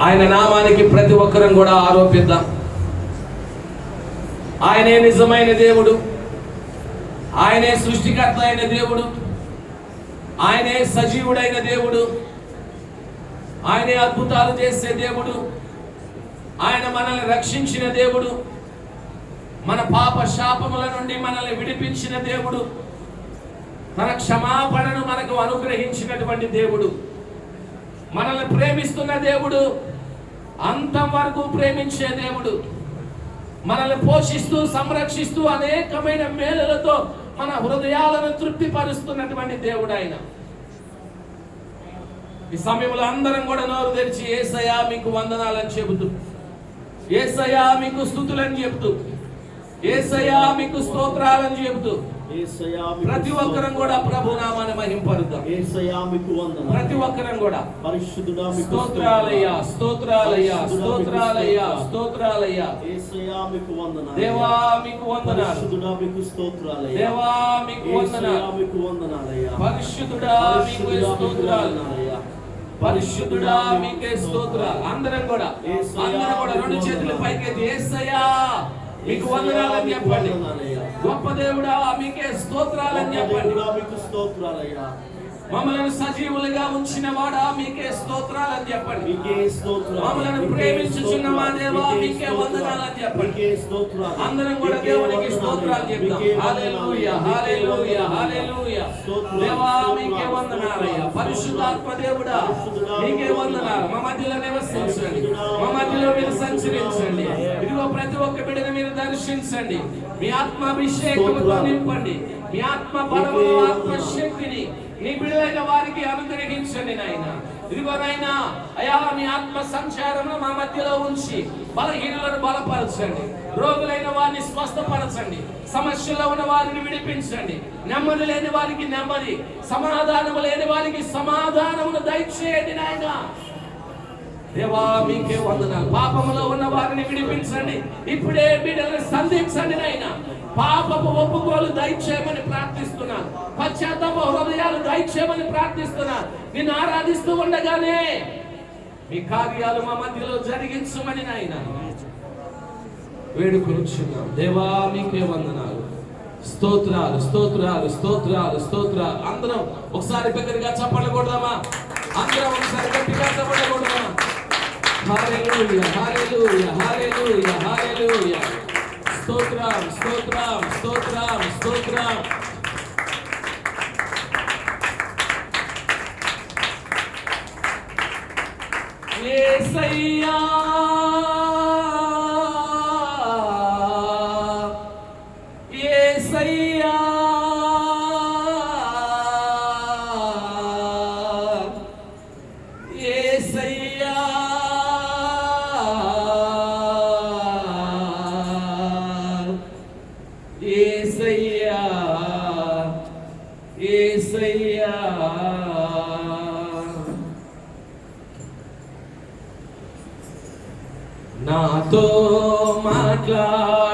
ఆయన నామానికి ప్రతి ఒక్కరం కూడా ఆరోపిద్దాం. ఆయనే నిజమైన దేవుడు. ఆయనే సృష్టికర్త అయిన దేవుడు. ఆయనే సజీవుడైన దేవుడు. ఆయనే అద్భుతాలు చేసే దేవుడు. ఆయన మనల్ని రక్షించిన దేవుడు. మన పాప శాపముల నుండి మనల్ని విడిపించిన దేవుడు. తన క్షమాపణను మనకు అనుగ్రహించినటువంటి దేవుడు. మనల్ని ప్రేమిస్తున్న దేవుడు అంతం వరకు ప్రేమించే దేవుడు. మనల్ని పోషిస్తూ సంరక్షిస్తూ అనేకమైన మేలులతో మన హృదయాలను తృప్తిపరుస్తున్నటువంటి దేవుడు ఆయన. ఈ సమయంలో అందరం కూడా నోరు తెరిచి ఏసయా మీకు వందనాలని చెబుతూ ఏసయా మీకు స్థుతులని చెబుతూ ఏసయా మీకు స్తోత్రాలని చెబుతూ ప్రతి ఒక్కరం కూడా ప్రభు నామాన్ని మహింపరుద్దాం. ప్రతి ఒక్కరం కూడా. పరిశుద్ధుడా స్తోత్రాలయ్యా యేసయ్యా మీకు వందనాలు. దేవా మీకు పరిశుద్ధుడా మీకు స్తోత్రాలయ్యా. దేవా మీకు మీకు వందనాలయ్యా. పరిశుద్ధుడా మీకు పరిశుద్ధుడా మీకు స్తోత్రాలు. వందనాలయ్యా. పరిశుద్ధుడా మీకే స్తోత్రాలు. అందరం కూడా. అందరం కూడా రెండు చేతులు పైకెత్తి యేసయ్యా మీకు వందనాలని చెప్పండి. గొప్ప దేవుడా మీకే స్తోత్రాలని చెప్పండి మీకు స్తోత్రాలయ్యా. మమ్మలను సజీవులుగా ఉంచిన వాడా మీకే స్తోత్రాలని చెప్పండి మీకే స్తోత్రాలు. మమ్మలను మీకే ప్రేమించుచున్న మా స్తోత్రాలు. దేవా, మీకే. వందనాలని చెప్పండి. మీకే స్తోత్రాలు. అందరం కూడా దేవునికి. స్తోత్రాలు చెప్తాం హల్లెలూయా. హల్లెలూయా హల్లెలూయా. దేవా. మీకే వందనాలయ్యా పరిశుద్ధాత్మ దేవుడా మీకే వందనాలు మా మధ్యలో నివసించండి మా మధ్యలో మీరు సంచరించండి ఒక్క బిడ్డను మీరు దర్శించండి. మీ ఆత్మాభిషేకంతో నింపండి. మీ ఆత్మ బలము ఆత్మ శక్తిని నీ బిడ్డలైన వారికి అనుగ్రహించండి నాయన. ఇదిగో నాయనా అయా మీ ఆత్మ సంచారంలో మా మధ్యలో ఉంచి బలహీనులను బలపరచండి. రోగులైన వారిని స్వస్థపరచండి. సమస్యలో ఉన్న వారిని విడిపించండి. నెమ్మది లేని వారికి నెమ్మది సమాధానము లేని వారికి సమాధానమును దయచేయండి నాయన. దేవా మీకే వందనాలు. పాపములో ఉన్న వారిని విడిపించండి. ఇప్పుడే బిడ్డలను సంధించండి నాయన. పాపపు ఒప్పుకోలు దయచేయమని ప్రార్థిస్తున్నాను. పశ్చాత్తాప హృదయాలు దయచేయమని ప్రార్థిస్తున్నాను. నిన్ను ఆరాధిస్తూ ఉండగానే మీ కార్యాలు మా మధ్యలో జరిగించమని నాయన. వేడుకొనుచున్నాం. దేవా మీకే వందనాలు. స్తోత్రాలు స్తోత్రాలు స్తోత్రాలు స్తోత్రాలు. అందరం ఒకసారి పెద్దగా చప్పట్లు కొడదామా? అందరం ఒకసారి గట్టిగా చప్పట్లు కొడదామా? హల్లెలూయా హల్లెలూయా హల్లెలూయా హల్లెలూయా స్తోత్రం స్తోత్రం స్తోత్రం స్తోత్రం యేసయ్యా యేసయ్యా యేసయ్యా నాతో మాట్లాడుమయ్యా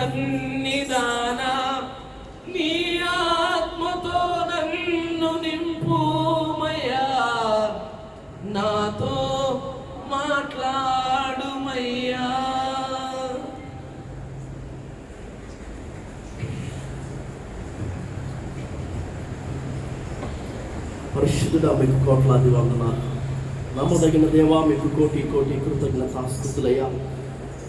సన్నిధాన నీ ఆత్మతో నన్ను నింపుమయ్యా. నాతో మాట్లాడుమయ్యా. పరిశుద్ధుడా మీకు కోట్లాది వందనాలు. నమ్మదగిన దేవా మీకు కోటి కోటి కృతజ్ఞత స్థుతులయ్యా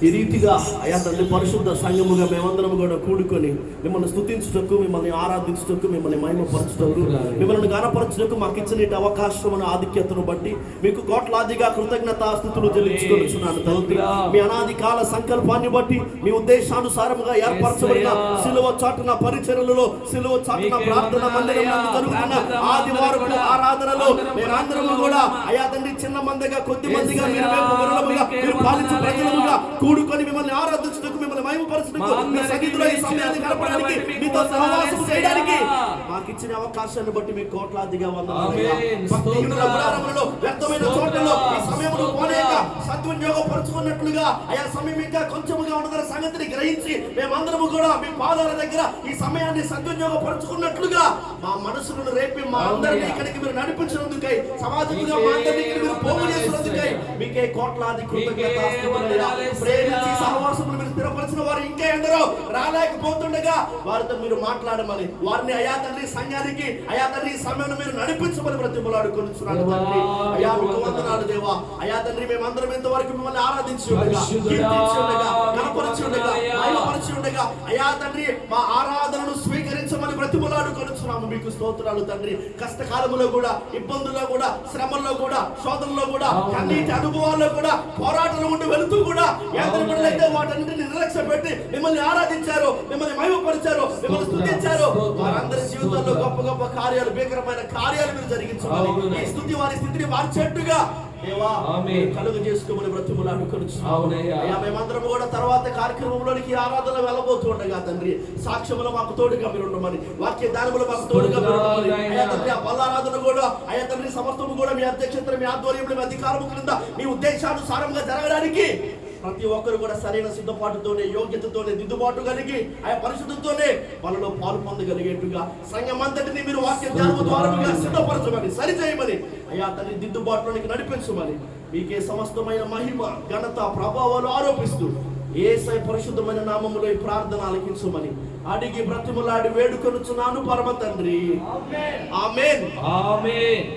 ఈ రీతిగా అయా తండ్రి పరిశుద్ధ సంఘముగా మేమందరం కూడా కూడుకొని మిమ్మల్ని స్తుతించుటకు మిమ్మల్ని ఆరాధించుటకు మిమ్మల్ని మహిమపరచుటకు మిమ్మల్ని గానపరచుటకు మాకు ఇచ్చిన ఈ అవకాశమును ఆధిక్యతను బట్టి మీకు కోట్లాదిగా కృతజ్ఞత స్థుతులు చెల్లించుకొనిచున్నాను తండ్రి. మీ అనాది కాల సంకల్పాన్ని బట్టి మీ ఉద్దేశానుసారముగా ఏర్పరచబడిన సిలువ చాటున పరిచర్యలలో సిలువ చాటున ప్రార్థన మందిరం నందు జరుగుతున్న ఆదివారపు ఆరాధనలో మేమందరము కూడా అయా తండ్రి చిన్న మందిగా కొద్ది మందిగా మీరు పాలించు ప్రజలముగా కూడుకొని మిమ్మల్ని ఆరాధ మహిమపరచుటకు మీ సన్నిధిలో ఈ సమయాన్ని గడపడానికి మీతో సహవాసం చేయడానికి మాకు ఇచ్చిన అవకాశాన్ని బట్టి మీ కోట్లాదిగా వ్యర్థమైన చోట్లలో ఈ సద్వినియోగపరుచుకున్నట్లుగా అయా సమయం ఇంకా కొంచెముగా ఉన్నదన్న సంగతిని గ్రహించి మేమందరము కూడా మీ పాదాల దగ్గర ఈ సమయాన్ని సద్వినియోగపరుచుకున్నట్లుగా మా మనసులను రేపి మా అందరినీ ఇక్కడికి మీరు నడిపించినందుకై సమాజంగా మా అందరినీ ఇక్కడ మీరు పోగు చేసినందుకై మీకే కోట్లాది కృతజ్ఞత ప్రేమించి సహవాసములు మీరు స్థిరపరిచిన వారు ఇంకా ఎందరో రాలేకపోతుండగా వారితో మీరు మాట్లాడమని వారిని అయా తండ్రి సంఘానికి అయా ఈ సమయంలో మీరు నడిపించమని బ్రతిమలాడుకొనిచున్నాను తండ్రి. అయా మీకు వందనాలు దేవా. అయా తండ్రి మేమందరం ఇంతవరకు మిమ్మల్ని ఆరాధించి ఉండగా కీర్తించి ఉండగా కనపరిచి ఉండగా మహిమపరిచి ఉండగా అయా తండ్రి మా ఆరాధనను స్వీకరించమని బ్రతిమలాడుకొనిచున్నాము. మీకు స్తోత్రాలు తండ్రి. కష్టకాలములో కూడా ఇబ్బందుల్లో కూడా శ్రమల్లో కూడా శోధనలో కూడా కన్నీటి అనుభవాల్లో కూడా పోరాటంలో ఉండి వెళుతూ కూడా బిడ్డలైతే వాటన్నిటిని నిర్లక్ష్య పెట్టి మిమ్మల్ని ఆరాధించారు మిమ్మల్ని మహిమపరిచారు మిమ్మల్ని స్తుతించారు. వారందరి జీవితాల్లో గొప్ప గొప్ప కార్యాలు భీకరమైన కార్యాలు మీరు జరిగించాలి ఈ స్థుతి వారి స్థితిని మార్చేట్టుగా. కలుగు చేసుకోమని అవునయ్యా. అయ్యా మేమందరం కూడా తర్వాత కార్యక్రమంలోనికి ఆరాధన వెళ్ళబోతుండగా తండ్రి సాక్ష్యములు మాకు తోడుగా మీరు ఉండమని వాక్య దానములు మాకు తోడుగా మీరు ఉండమని అయ్యా తండ్రి ఆ బల్లారాధన కూడా అయ్యా తండ్రి సమస్తము కూడా మీ అధ్యక్షత మీ ఆధ్వర్యంలో మీ అధికారము క్రింద మీ ఉద్దేశానుసారంగా జరగడానికి ప్రతి ఒక్కరు కూడా సరైన సిద్ధపాటుతోనే యోగ్యతతోనే దిద్దుబాటు కలిగి ఆయా పరిశుద్ధతోనే వాళ్ళలో పాలు పొందగలిగేట్టుగా సంఘం అంతటిని మీరు వాక్య ధ్యానము ద్వారా సిద్ధపరచమని సరిచేయమని. అయ్యా తల్లి దిద్దుబాటులోనికి నడిపించమని. మీకే సమస్తమైన మహిమ ఘనత ప్రభావాలు ఆరోపిస్తూ ఏసై పరిశుద్ధమైన నామములో ఈ ప్రార్థన ఆలకించమని అడిగి బ్రతిములాడి వేడుకొనుచున్నాను పరమ తండ్రి. ఆమెన్. ఆమేన్.